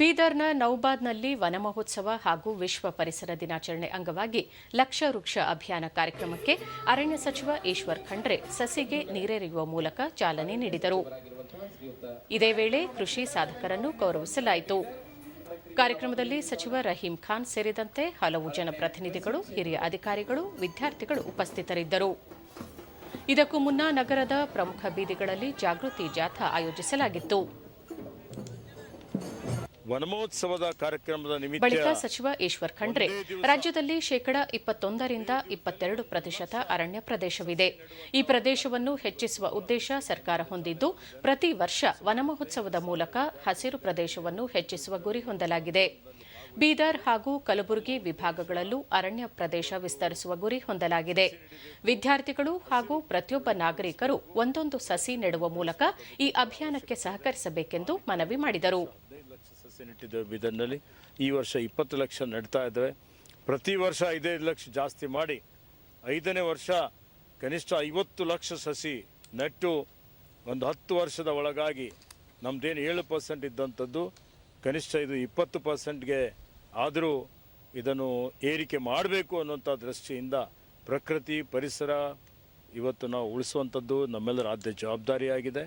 ಬೀದರ್ನ ನೌಬಾದ್ನಲ್ಲಿ ವನ ಮಹೋತ್ಸವ ಹಾಗೂ ವಿಶ್ವ ಪರಿಸರ ದಿನಾಚರಣೆ ಅಂಗವಾಗಿ ಲಕ್ಷ ವೃಕ್ಷ ಅಭಿಯಾನ ಕಾರ್ಯಕ್ರಮಕ್ಕೆ ಅರಣ್ಯ ಸಚಿವ ಈಶ್ವರ್ ಖಂಡ್ರೆ ಸಸಿಗೆ ನೀರೆರೆಯುವ ಮೂಲಕ ಚಾಲನೆ ನೀಡಿದರು. ಇದೇ ವೇಳೆ ಕೃಷಿ ಸಾಧಕರನ್ನು ಗೌರವಿಸಲಾಯಿತು. ಕಾರ್ಯಕ್ರಮದಲ್ಲಿ ಸಚಿವ ರಹೀಂ ಖಾನ್ ಸೇರಿದಂತೆ ಹಲವು ಜನಪ್ರತಿನಿಧಿಗಳು, ಹಿರಿಯ ಅಧಿಕಾರಿಗಳು, ವಿದ್ಯಾರ್ಥಿಗಳು ಉಪಸ್ಥಿತರಿದ್ದರು. ಇದಕ್ಕೂ ಮುನ್ನ ನಗರದ ಪ್ರಮುಖ ಬೀದಿಗಳಲ್ಲಿ ಜಾಗೃತಿ ಜಾಥಾ ಆಯೋಜಿಸಲಾಗಿತ್ತು. ವನಮಹೋತ್ಸವದ ಕಾರ್ಯಕ್ರಮದ ಬಳಿಕ ನಿಮಿತ್ತ ಸಚಿವ ಈಶ್ವರ್ ಖಂಡ್ರೆ ರಾಜ್ಯದಲ್ಲಿ ಶೇಕಡ ಇಪ್ಪತ್ತೊಂದರಿಂದ ಇಪ್ಪತ್ತೆರಡು ಪ್ರತಿಶತ ಅರಣ್ಯ ಪ್ರದೇಶವಿದೆ. ಈ ಪ್ರದೇಶವನ್ನು ಹೆಚ್ಚಿಸುವ ಉದ್ದೇಶ ಸರ್ಕಾರ ಹೊಂದಿದ್ದು ಪ್ರತಿ ವರ್ಷ ವನಮಹೋತ್ಸವದ ಮೂಲಕ ಹಸಿರು ಪ್ರದೇಶವನ್ನು ಹೆಚ್ಚಿಸುವ ಗುರಿ ಹೊಂದಲಾಗಿದೆ. ಬೀದರ್ ಹಾಗೂ ಕಲಬುರಗಿ ವಿಭಾಗಗಳಲ್ಲೂ ಅರಣ್ಯ ಪ್ರದೇಶ ವಿಸ್ತರಿಸುವ ಗುರಿ ಹೊಂದಲಾಗಿದೆ. ವಿದ್ಯಾರ್ಥಿಗಳು ಹಾಗೂ ಪ್ರತಿಯೊಬ್ಬ ನಾಗರಿಕರು ಒಂದೊಂದು ಸಸಿ ನೆಡುವ ಮೂಲಕ ಈ ಅಭಿಯಾನಕ್ಕೆ ಸಹಕರಿಸಬೇಕೆಂದು ಮನವಿ ಮಾಡಿದರು. ಹದಿನೈದು ನೆಟ್ಟಿದ್ದೇವೆ ಬೀದರ್ನಲ್ಲಿ ಈ ವರ್ಷ ಇಪ್ಪತ್ತು ಲಕ್ಷ ನೆಡ್ತಾ ಇದ್ದೇವೆ ಪ್ರತಿ ವರ್ಷ ಐದೈದು ಲಕ್ಷ ಜಾಸ್ತಿ ಮಾಡಿ ಐದನೇ ವರ್ಷ ಕನಿಷ್ಠ ಐವತ್ತು ಲಕ್ಷ ಸಸಿ ನೆಟ್ಟು ಒಂದು ಹತ್ತು ವರ್ಷದ ಒಳಗಾಗಿ ನಮ್ಮದೇನು ಏಳು ಪರ್ಸೆಂಟ್ ಇದ್ದಂಥದ್ದು ಕನಿಷ್ಠ ಇದು ಇಪ್ಪತ್ತು ಪರ್ಸೆಂಟ್ಗೆ ಆದರೂ ಇದನ್ನು ಏರಿಕೆ ಮಾಡಬೇಕು ಅನ್ನುವಂಥ ದೃಷ್ಟಿಯಿಂದ ಪ್ರಕೃತಿ ಪರಿಸರ ಇವತ್ತು ನಾವು ಉಳಿಸುವಂಥದ್ದು ನಮ್ಮೆಲ್ಲರ ಆದ್ಯ ಜವಾಬ್ದಾರಿಯಾಗಿದೆ